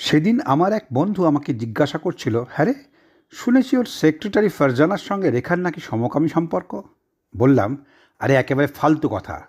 সেদিন আমার এক বন্ধু আমাকে জিজ্ঞাসা করছিল হ্যাঁ রে, শুনেছি ওর সেক্রেটারি ফারজানার সঙ্গে রেখার নাকি সমকামী সম্পর্ক? বললাম, আরে, একেবারে ফালতু কথা।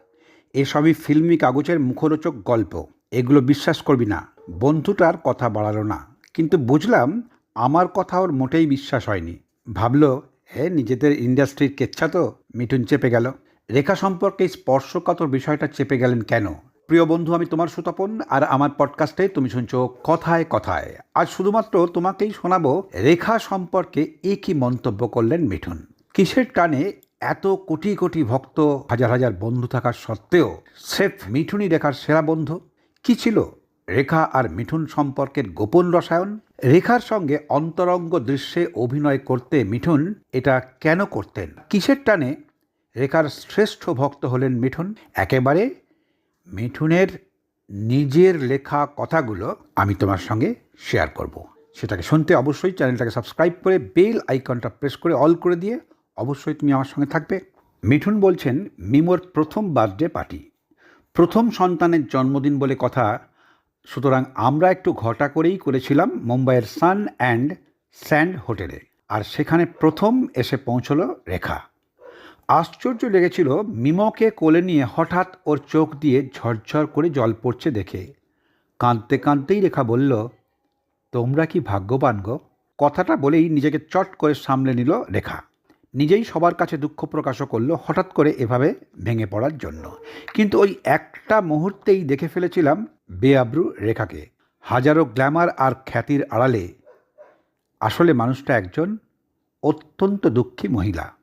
এসবই ফিল্মি কাগজের মুখরোচক গল্প। এগুলো বিশ্বাস করবি না। বন্ধুটার কথা বাড়ালো না। কিন্তু বুঝলাম, আমার কথা ওর মোটেই বিশ্বাস হয়নি। ভাবল হে নিজেদের ইন্ডাস্ট্রির কেচ্ছা তো? মিঠুন চেপে গেল। রেখা সম্পর্কে স্পর্শকাতর বিষয়টা চেপে গেলেন কেন? প্রিয় বন্ধু, আমি তোমার সুতপন, আর আমার পডকাস্টে তুমি শুনছো কথায় কথায়। আজ শুধুমাত্র তোমাকেই শোনাবো রেখা সম্পর্কে একই মন্তব্য করলেন মিঠুন? কিসের টানে এত কোটি কোটি ভক্ত হাজার হাজার বন্ধু থাকার সত্ত্বেও সেফ মিঠুনই রেখার সেরা বন্ধু? কি ছিল রেখা আর মিঠুন সম্পর্কের গোপন রসায়ন? রেখার সঙ্গে অন্তরঙ্গ দৃশ্যে অভিনয় করতে মিঠুন এটা কেন করতেন? কিসের টানে রেখার শ্রেষ্ঠ ভক্ত হলেন মিঠুন? একেবারে মিঠুনের নিজের লেখা কথাগুলো আমি তোমার সঙ্গে শেয়ার করব। সেটাকে শুনতে অবশ্যই চ্যানেলটাকে সাবস্ক্রাইব করে বেল আইকনটা প্রেস করে অল করে দিয়ে অবশ্যই তুমি আমার সঙ্গে থাকবে। মিঠুন বলছেন, মিমোর প্রথম বার্থডে পার্টি প্রথম সন্তানের জন্মদিন বলে কথা, সুতরাং আমরা একটু ঘটা করেই করেছিলাম মুম্বাইয়ের সান অ্যান্ড স্যান্ড হোটেলে আর সেখানে প্রথম এসে পৌঁছলো রেখা। আশ্চর্য লেগেছিল মিমকে কোলে নিয়ে হঠাৎ ওর চোখ দিয়ে ঝরঝর করে জল পড়ছে দেখে। কাঁদতে কাঁদতেই রেখা বলল, তোমরা কি ভাগ্যবান গো? কথাটা বলেই নিজেকে চট করে সামলে নিল রেখা। নিজেই সবার কাছে দুঃখ প্রকাশও করল হঠাৎ করে এভাবে ভেঙে পড়ার জন্য। কিন্তু ওই একটা মুহূর্তেই দেখে ফেলেছিলাম বেআব্রু রেখাকে। হাজারো গ্ল্যামার আর খ্যাতির আড়ালে। আসলে মানুষটা একজন অত্যন্ত দুঃখী মহিলা।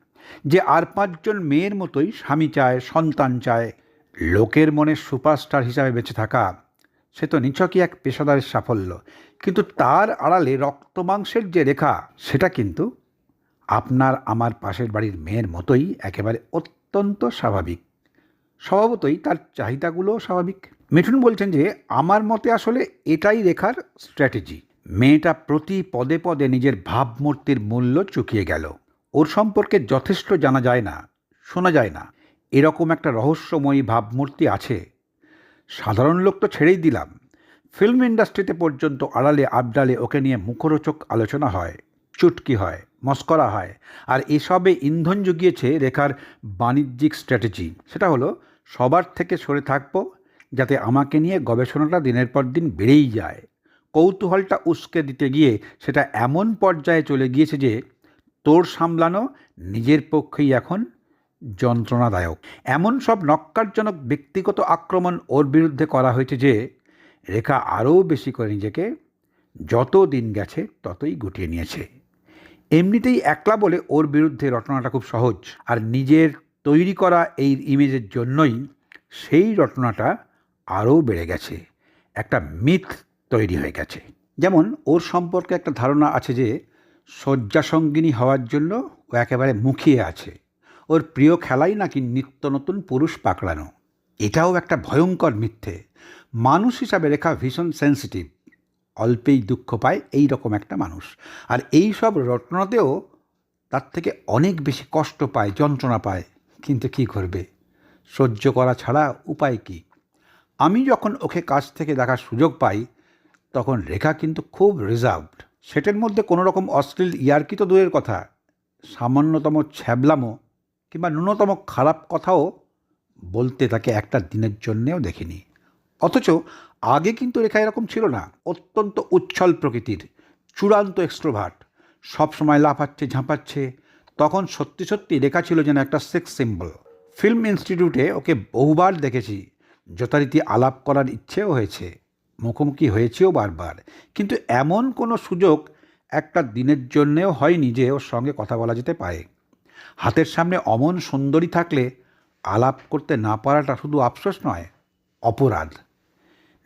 যে আর পাঁচজন মেয়ের মতোই স্বামী চায়, সন্তান চায়, লোকের মনে সুপারস্টার হিসাবে বেঁচে থাকা। সে তো নিছকই এক পেশাদারের সাফল্য। কিন্তু তার আড়ালে রক্তমাংসের যে রেখা, সেটা কিন্তু আপনার আমার পাশের বাড়ির মেয়ের মতোই একেবারে অত্যন্ত স্বাভাবিক। স্বভাবতই তার চাহিদাগুলোও স্বাভাবিক। মিঠুন বলছেন যে, আমার মতে আসলে এটাই রেখার স্ট্র্যাটেজি। মেয়েটা প্রতি পদে পদে নিজের ভাবমূর্তির মূল্য চুকিয়ে গেল। ওর সম্পর্কে যথেষ্ট জানা যায় না, শোনা যায় না। এরকম একটা রহস্যময়ী ভাবমূর্তি আছে। সাধারণ লোক তো ছেড়েই দিলাম। ফিল্ম ইন্ডাস্ট্রিতে পর্যন্ত আড়ালে আবডালে ওকে নিয়ে মুখরোচক আলোচনা হয়, চুটকি হয়, মস্করা হয়, আর এসবে ইন্ধন জুগিয়েছে রেখার বাণিজ্যিক স্ট্র্যাটেজি। সেটা হলো, সবার থেকে সরে থাকব, যাতে আমাকে নিয়ে গবেষণাটা দিনের পর দিন বেড়েই যায়। কৌতূহলটা উস্কে দিতে গিয়ে সেটা এমন পর্যায়ে চলে গিয়েছে যে তোর সামলানো নিজের পক্ষেই এখন যন্ত্রণাদায়ক। এমন সব নক্কারজনক ব্যক্তিগত আক্রমণ ওর বিরুদ্ধে করা হয়েছে যে, রেখা আরও বেশি করে নিজেকে যত দিন গেছে ততই গুটিয়ে নিয়েছে। এমনিতেই একলা বলে ওর বিরুদ্ধে রটনাটা খুব সহজ। আর নিজের তৈরি করা এই ইমেজের জন্যই সেই রটনাটা আরও বেড়ে গেছে। একটা মিথ তৈরি হয়ে গেছে। যেমন ওর সম্পর্কে একটা ধারণা আছে যে শয্যাসঙ্গিনী হওয়ার জন্য ও একেবারে মুখিয়ে আছে। ওর প্রিয় খেলাই নাকি নিত্য নতুন পুরুষ পাকড়ানো। এটাও একটা ভয়ঙ্কর মিথ্যে। মানুষ হিসাবে রেখা ভীষণ সেন্সিটিভ অল্পেই দুঃখ পায় এই রকম একটা মানুষ। আর এই সব রটনাতেও তার থেকে অনেক বেশি কষ্ট পায়, যন্ত্রণা পায়। কিন্তু কি করবে? সহ্য করা ছাড়া উপায় কি? আমি যখন ওকে কাছ থেকে দেখার সুযোগ পাই, তখন রেখা কিন্তু খুব রিজার্ভড সেটের মধ্যে কোনো রকম অশ্লীল ইয়ার্কি তো দূরের কথা, সামান্যতম ছ্যাবলামো কিংবা ন্যূনতম খারাপ কথাও বলতে তাকে একটা দিনের জন্যেও দেখিনি। অথচ আগে কিন্তু রেখা এরকম ছিল না, অত্যন্ত উচ্ছল প্রকৃতির, চূড়ান্ত এক্সট্রোভার্ট সবসময় লাফাচ্ছে, ঝাঁপাচ্ছে, তখন সত্যি সত্যি রেখা ছিল যেন একটা সেক্স সিম্বল ফিল্ম ইনস্টিটিউটে ওকে বহুবার দেখেছি, যথারীতি আলাপ করার ইচ্ছেও হয়েছে। মুখোমুখি হয়েছেও বারবার। কিন্তু এমন কোনো সুযোগ একটা দিনের জন্যেও হয়নি যে ওর সঙ্গে কথা বলা যেতে পারে। হাতের সামনে অমন সুন্দরী থাকলে আলাপ করতে না পারাটা শুধু আফসোস নয়, অপরাধ।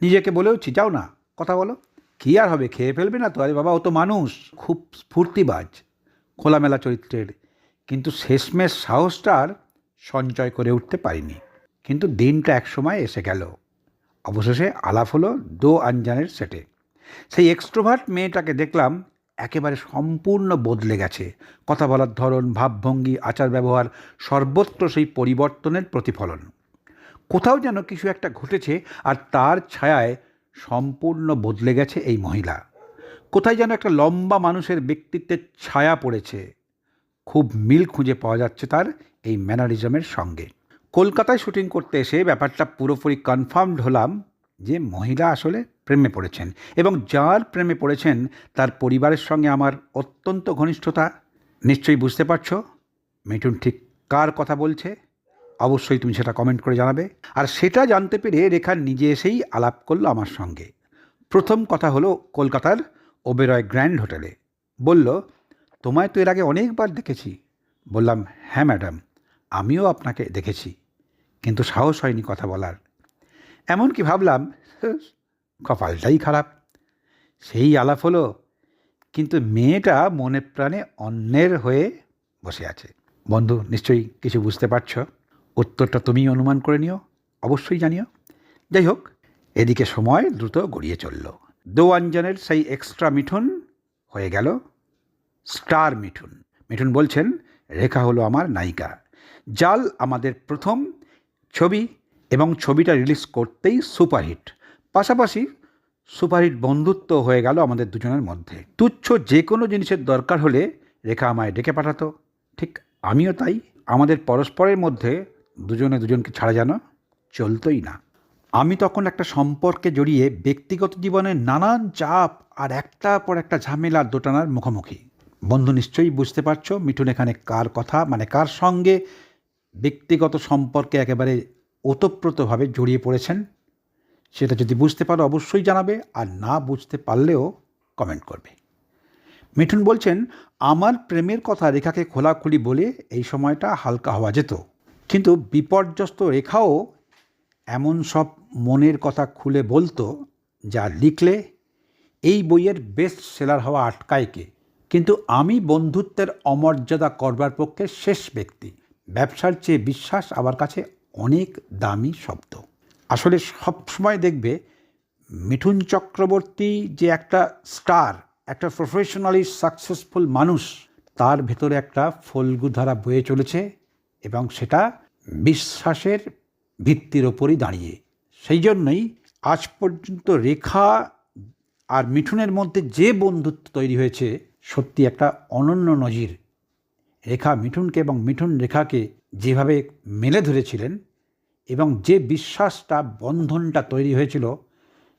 নিজেকে বলেওছি যাও না। কথা বলো, কী আর হবে, খেয়ে ফেলবে না তো? আরে বাবা, ও তো মানুষ, খুব স্ফূর্তিবাজ, খোলামেলা চরিত্রের। কিন্তু শেষমেশ সাহসটা আর সঞ্চয় করে উঠতে পারিনি। কিন্তু দিনটা একসময় এসে গেল। অবশেষে আলাপ হলো দো আনজানের সেটে। সেই এক্সট্রোভার্ট মেয়েটাকে দেখলাম একেবারে সম্পূর্ণ বদলে গেছে। কথা বলার ধরন, ভাবভঙ্গি, আচার ব্যবহার সর্বত্র সেই পরিবর্তনের প্রতিফলন। কোথাও যেন কিছু একটা ঘটেছে আর তার ছায়ায় সম্পূর্ণ বদলে গেছে এই মহিলা। কোথায় যেন একটা লম্বা মানুষের ব্যক্তিত্বের ছায়া পড়েছে। খুব মিল খুঁজে পাওয়া যাচ্ছে তার এই ম্যানারিজমের সঙ্গে। কলকাতায় শুটিং করতে এসে ব্যাপারটা পুরোপুরি কনফার্মড হলাম যে মহিলা আসলে প্রেমে পড়েছেন এবং যার প্রেমে পড়েছেন তার পরিবারের সঙ্গে আমার অত্যন্ত ঘনিষ্ঠতা। নিশ্চয়ই বুঝতে পারছ মিঠুন ঠিক কার কথা বলছে? অবশ্যই তুমি সেটা কমেন্ট করে জানাবে। আর সেটা জানতে পেরে রেখা নিজে এসেই আলাপ করল আমার সঙ্গে। প্রথম কথা হলো কলকাতার ওবেরয় গ্র্যান্ড হোটেলে। বলল, তোমায় তো এর আগে অনেকবার দেখেছি। বললাম হ্যাঁ ম্যাডাম। আমিও আপনাকে দেখেছি, কিন্তু সাহস হয়নি কথা বলার। এমনকি ভাবলাম, কপালটাই খারাপ। সেই আলাপ হলো, কিন্তু মেয়েটা মনে প্রাণে অন্যের হয়ে বসে আছে। বন্ধু, নিশ্চয়ই কিছু বুঝতে পারছ? উত্তরটা তুমি অনুমান করে নিও, অবশ্যই জানিও। যাই হোক, এদিকে সময় দ্রুত গড়িয়ে চলল। দোয়াঞ্জনের সেই এক্সট্রা মিঠুন হয়ে গেল। স্টার মিঠুন। মিঠুন বলছেন, রেখা হলো আমার নায়িকা। জাল আমাদের প্রথম ছবি এবং ছবিটা রিলিজ করতেই সুপারহিট পাশাপাশি সুপারহিট বন্ধুত্ব হয়ে গেল আমাদের দুজনের মধ্যে। তুচ্ছ যে কোনো জিনিসের দরকার হলে রেখা আমায় ডেকে পাঠাতো। ঠিক আমিও তাই। আমাদের পরস্পরের মধ্যে দুজনে দুজনকে ছাড়া যেন চলতোই না। আমি তখন একটা সম্পর্কে জড়িয়ে ব্যক্তিগত জীবনে নানান চাপ আর একটা পর একটা ঝামেলা দোটানার মুখোমুখি। বন্ধু নিশ্চয়ই বুঝতে পারছ মিঠুন এখানে কার কথা মানে কার সঙ্গে ব্যক্তিগত সম্পর্কে একেবারে ওতপ্রোতভাবে জড়িয়ে পড়েছেন, সেটা যদি বুঝতে পারো অবশ্যই জানাবে, আর না বুঝতে পারলেও কমেন্ট করবে। মিঠুন বলছেন, আমার প্রেমের কথা রেখাকে খোলাখুলি বলে এই সময়টা হালকা হওয়া যেত। কিন্তু বিপর্যস্ত রেখাও এমন সব মনের কথা খুলে বলতো, যা লিখলে এই বইয়ের বেস্ট সেলার হওয়া আটকায় কে। কিন্তু আমি বন্ধুত্বের অমর্যাদা করবার পক্ষে শেষ ব্যক্তি। ব্যবসার চেয়ে বিশ্বাস আমার কাছে অনেক দামি শব্দ। আসলে সবসময় দেখবে মিঠুন চক্রবর্তী যে একটা স্টার, একটা প্রফেশনালি সাকসেসফুল মানুষ, তার ভেতরে একটা ফল্গুধারা বয়ে চলেছে এবং সেটা বিশ্বাসের ভিত্তির ওপরই দাঁড়িয়ে। সেই জন্যই আজ পর্যন্ত রেখা আর মিঠুনের মধ্যে যে বন্ধুত্ব তৈরি হয়েছে, সত্যি একটা অনন্য নজির রেখা মিঠুনকে এবং মিঠুন রেখাকে যেভাবে মেলে ধরেছিলেন এবং যে বিশ্বাসটা, বন্ধনটা তৈরি হয়েছিল,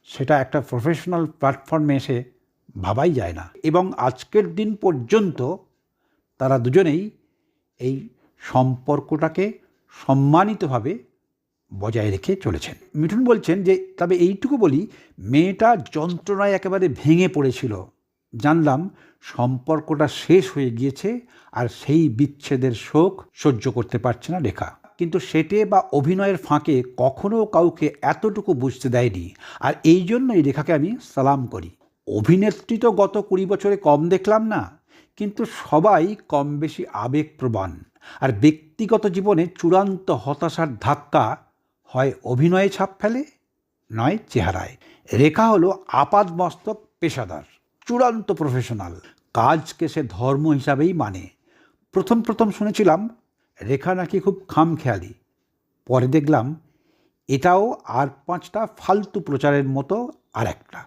সেটা একটা প্রফেশনাল প্ল্যাটফর্মে এসে ভাবাই যায় না। এবং আজকের দিন পর্যন্ত তারা দুজনেই এই সম্পর্কটাকে সম্মানিতভাবে বজায় রেখে চলেছেন। মিঠুন বলছেন যে, তবে এইটুকু বলি, মেয়েটা যন্ত্রণায় একেবারে ভেঙে পড়েছিল। জানলাম সম্পর্কটা শেষ হয়ে গিয়েছে আর সেই বিচ্ছেদের শোক সহ্য করতে পারছে না রেখা। কিন্তু সেটে বা অভিনয়ের ফাঁকে কখনো কাউকে এতটুকু বুঝতে দেয়নি আর এই জন্যই রেখাকে আমি সালাম করি। অভিনেত্রী তো গত কুড়ি বছরে কম দেখলাম না, কিন্তু সবাই কম বেশি আবেগপ্রবণ। আর ব্যক্তিগত জীবনে চূড়ান্ত হতাশার ধাক্কা হয় অভিনয়ে ছাপ ফেলে, নয় চেহারায়। রেখা হলো আপাদমস্তক পেশাদার। চূড়ান্ত প্রফেশনাল কাজকে সে ধর্ম হিসাবেই মানে। প্রথম প্রথম শুনেছিলাম, রেখা নাকি খুব খামখেয়ালি। পরে দেখলাম, এটাও আর পাঁচটা ফালতু প্রচারের মতো আর একটা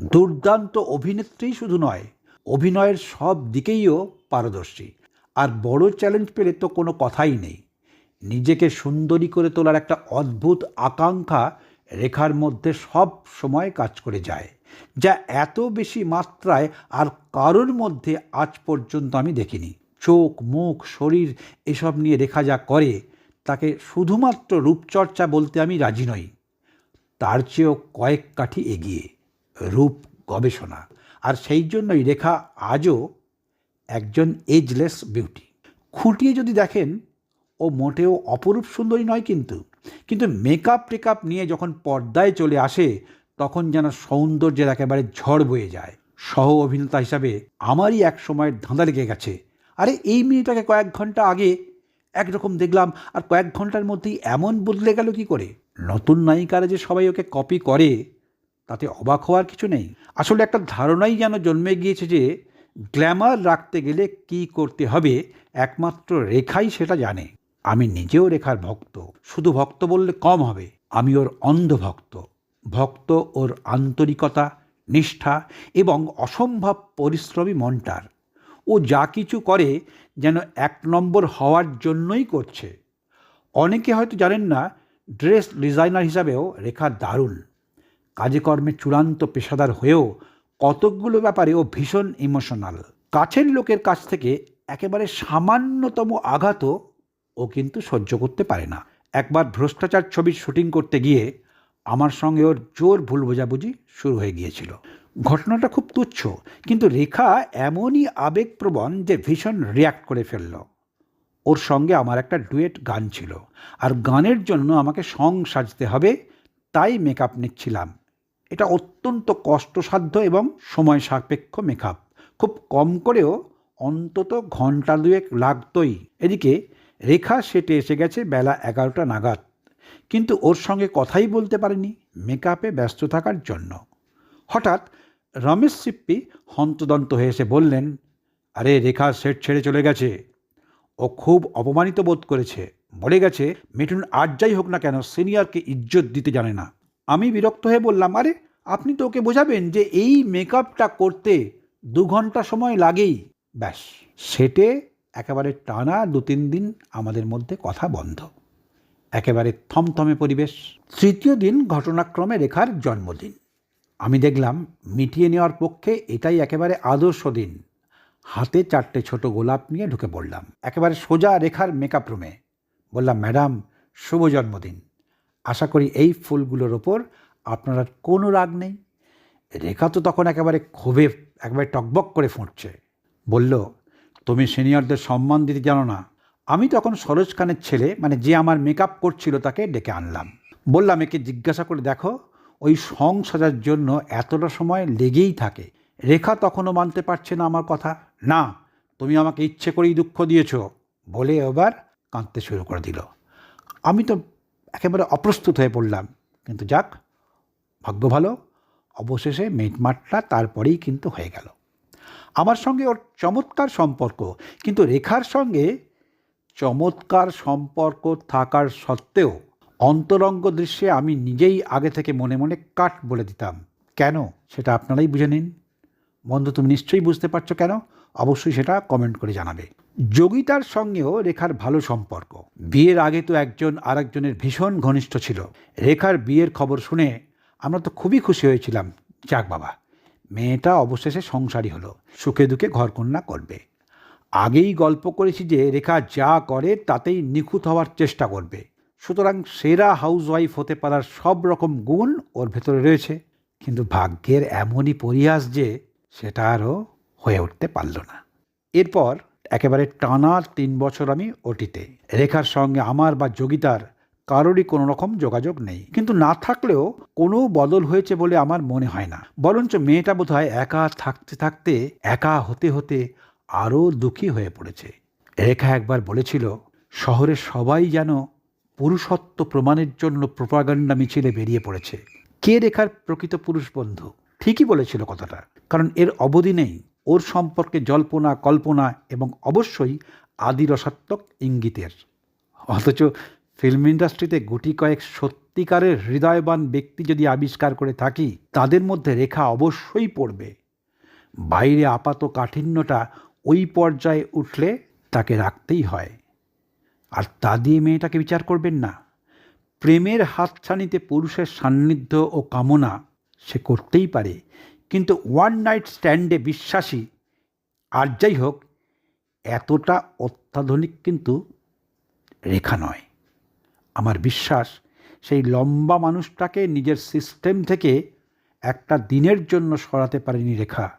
দুর্দান্ত অভিনেত্রী শুধু নয়, অভিনয়ের সব দিকেইও পারদর্শী। আর বড় চ্যালেঞ্জ পেলে তো কোনো কথাই নেই। নিজেকে সুন্দরী করে তোলার একটা অদ্ভুত আকাঙ্ক্ষা রেখার মধ্যে সব সময় কাজ করে যায়। যা এত বেশি মাত্রায় আর কারোর মধ্যে আজ পর্যন্ত আমি দেখিনি। চোখ, মুখ, শরীর এসব নিয়ে রেখা যা করে, তাকে শুধুমাত্র রূপচর্চা বলতে আমি রাজি নই। তার চেয়েও কয়েক কাঠি এগিয়ে, রূপ গবেষণা। আর সেই জন্যই রেখা আজও একজন এজলেস বিউটি। খুঁটিয়ে যদি দেখেন, ও মোটেও অপরূপ সুন্দরী নয় কিন্তু। কিন্তু মেকআপ টেকআপ নিয়ে যখন পর্দায় চলে আসে তখন যেন সৌন্দর্যের একেবারে ঝড় বয়ে যায়। সহ অভিনেতা হিসাবে আমারই এক সময়ের ধাঁধা লেগে গেছে। আরে, এই মেয়েটাকে কয়েক ঘণ্টা আগে একরকম দেখলাম, আর কয়েক ঘণ্টার মধ্যেই এমন বদলে গেল কি করে? নতুন নায়িকারা যে সবাই ওকে কপি করে, তাতে অবাক হওয়ার কিছু নেই। আসলে একটা ধারণাই যেন জন্মে গিয়েছে যে, গ্ল্যামার রাখতে গেলে কি করতে হবে, একমাত্র রেখাই সেটা জানে। আমি নিজেও রেখার ভক্ত। শুধু ভক্ত বললে কম হবে, আমি ওর অন্ধ ভক্ত ভক্ত ওর আন্তরিকতা, নিষ্ঠা এবং অসম্ভব পরিশ্রমী মনটার। ও যা কিছু করে যেন এক নম্বর হওয়ার জন্যই করছে। অনেকে হয়তো জানেন না, ড্রেস ডিজাইনার হিসাবেও রেখা দারুণ। কাজে কর্মে চূড়ান্ত পেশাদার হয়েও কতকগুলো ব্যাপারে ও ভীষণ ইমোশনাল। কাছের লোকের কাছ থেকে একেবারে সামান্যতম আঘাতও ও কিন্তু সহ্য করতে পারে না। একবার ভ্রষ্টাচার ছবির শুটিং করতে গিয়ে আমার সঙ্গে ওর জোর ভুল বোঝাবুঝি শুরু হয়ে গিয়েছিল। ঘটনাটা খুব তুচ্ছ, কিন্তু রেখা এমনই আবেগপ্রবণ যে ভীষণ রিয়াক্ট করে ফেলল। ওর সঙ্গে আমার একটা ডুয়েট গান ছিল, আর গানের জন্য আমাকে সং সাজতে হবে, তাই মেকআপ নিচ্ছিলাম। এটা অত্যন্ত কষ্টসাধ্য এবং সময় সাপেক্ষ মেকআপ খুব কম করেও অন্তত ঘণ্টা দুয়েক লাগতই। এদিকে রেখা সেটে এসে গেছে বেলা এগারোটা নাগাদ। কিন্তু ওর সঙ্গে কথাই বলতে পারেনি, মেকআপে ব্যস্ত থাকার জন্য। হঠাৎ রমেশ সিপ্পি হন্তদন্ত হয়ে এসে বললেন, আরে রেখা, সেট ছেড়ে চলে গেছে। ও খুব অপমানিত বোধ করেছে। বলে গেছে, মিঠুন আর যাই হোক না কেন, সিনিয়রকে ইজ্জত দিতে জানে না। আমি বিরক্ত হয়ে বললাম, আরে, আপনি তো ওকে বোঝাবেন যে এই মেকআপটা করতে দু ঘণ্টা সময় লাগেই। ব্যাস, সেটে একেবারে টানা দু তিন দিন আমাদের মধ্যে কথা বন্ধ। একেবারে থমথমে পরিবেশ। তৃতীয় দিন ঘটনাক্রমে রেখার জন্মদিন। আমি দেখলাম, মিটিয়ে নেওয়ার পক্ষে এটাই একেবারে আদর্শ দিন। হাতে চারটে ছোট গোলাপ নিয়ে ঢুকে পড়লাম। একেবারে সোজা রেখার মেকআপ রুমে বললাম, ম্যাডাম, শুভ জন্মদিন। আশা করি এই ফুলগুলোর ওপর আপনার আর কোনো রাগ নেই। রেখা তো তখন একেবারে ক্ষোভে একেবারে টকবক করে ফুটছে। বলল, তুমি সিনিয়রদের সম্মান দিতে জানো না। আমি তখন সরোজ খানের ছেলে মানে যে আমার মেকআপ করছিল তাকে ডেকে আনলাম। বললাম, একে জিজ্ঞাসা করে দেখো, ওই সং সাজার জন্য এতটা সময় লেগেই থাকে। রেখা তখনও মানতে পারছে না আমার কথা। না, তুমি আমাকে ইচ্ছে করেই দুঃখ দিয়েছ। বলে এবার কাঁদতে শুরু করে দিল। আমি তো একেবারে অপ্রস্তুত হয়ে পড়লাম। কিন্তু যাক, ভাগ্য ভালো, অবশেষে মিটমাটটা তারপরেই কিন্তু হয়ে গেল। আমার সঙ্গে ওর চমৎকার সম্পর্ক, কিন্তু রেখার সঙ্গে চমৎকার সম্পর্ক থাকার সত্ত্বেও অন্তরঙ্গ দৃশ্যে আমি নিজেই আগে থেকে মনে মনে কাট বলে দিতাম। কেন? সেটা আপনারাই বুঝে নিন। বন্ধু, তুমি নিশ্চয়ই বুঝতে পারছ কেন? অবশ্যই সেটা কমেন্ট করে জানাবে। যোগিতার সঙ্গেও রেখার ভালো সম্পর্ক। বিয়ের আগে তো একজন আরেকজনের ভীষণ ঘনিষ্ঠ ছিল। রেখার বিয়ের খবর শুনে আমরা তো খুবই খুশি হয়েছিলাম। যাক বাবা, মেয়েটা অবশেষে সংসারী হলো। সুখে দুঃখে ঘরকন্যা করবে। আগেই গল্প করেছি যে রেখা যা করে তাতেই নিখুঁত হওয়ার চেষ্টা করবে। সুতরাং সেরা হাউসওয়াইফ হতে পারার সব রকম গুণ ওর ভেতরে রয়েছে। কিন্তু ভাগ্যের এমনই পরিহাস যে সেটা আরও হয়ে উঠতে পারল না। এরপর একেবারে টানা তিন বছর আমি ওটিতে। রেখার সঙ্গে আমার বা যোগিতার কারোরই কোনো রকম যোগাযোগ নেই। কিন্তু না থাকলেও কোনো বদল হয়েছে বলে আমার মনে হয় না। বরঞ্চ মেয়েটা বোধ হয় একা থাকতে থাকতে, একা হতে হতে আরও দুঃখী হয়ে পড়েছে। রেখা একবার বলেছিল শহরের সবাই যেন পুরুষত্ব প্রমাণের জন্য প্রোপাগান্ডা মিছিলে বেরিয়ে পড়েছে। কে রেখার প্রকৃত পুরুষ বন্ধু? ঠিকই বলেছিল কথাটা, কারণ এর অবধি নেই। ওর সম্পর্কে জল্পনা, কল্পনা এবং অবশ্যই আদি রসাত্মক ইঙ্গিতের। অথচ ফিল্ম ইন্ডাস্ট্রিতে গুটি কয়েক সত্যিকারের হৃদয়বান ব্যক্তি যদি আবিষ্কার করে থাকি, তাদের মধ্যে রেখা অবশ্যই পড়বে। বাইরে আপাত কাঠিন্যটা ওই পর্যায়ে উঠলে তাকে রাখতেই হয়। আর তা দিয়ে মেয়েটাকে বিচার করবেন না। প্রেমের হাতছানিতে পুরুষের সান্নিধ্য ও কামনা সে করতেই পারে। কিন্তু ওয়ান নাইট স্ট্যান্ডে বিশ্বাসী, আর যাই হোক, এতটা অত্যাধুনিক কিন্তু রেখা নয়। আমার বিশ্বাস, সেই লম্বা মানুষটাকে নিজের সিস্টেম থেকে একটা দিনের জন্য সরাতে পারেনি রেখা।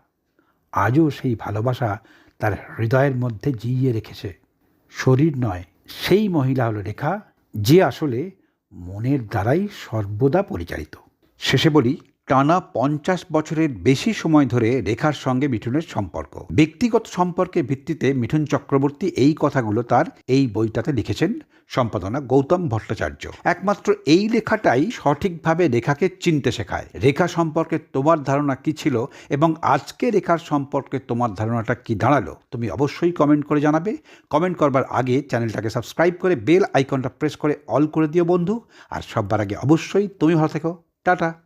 আজও সেই ভালোবাসা তার হৃদয়ের মধ্যে জিইয়ে রেখেছে। শরীর নয়, সেই মহিলা হলো রেখা, যে আসলে মনের দ্বারাই সর্বদা পরিচালিত। শেষে বলি টানা পঞ্চাশ বছরের বেশি সময় ধরে রেখার সঙ্গে মিঠুনের সম্পর্ক। ব্যক্তিগত সম্পর্কের ভিত্তিতে মিঠুন চক্রবর্তী এই কথাগুলো তার এই বইটাতে লিখেছেন সম্পাদনা গৌতম ভট্টাচার্য। একমাত্র এই লেখাটাই সঠিকভাবে রেখাকে চিনতে শেখায়। রেখা সম্পর্কে তোমার ধারণা কি ছিল এবং আজকে রেখার সম্পর্কে তোমার ধারণাটা কি দাঁড়াল? তুমি অবশ্যই কমেন্ট করে জানাবে। কমেন্ট করবার আগে চ্যানেলটাকে সাবস্ক্রাইব করে বেল আইকনটা প্রেস করে অল করে দিও বন্ধু। আর সববার আগে অবশ্যই তুমি ভালো থেকো। টাটা।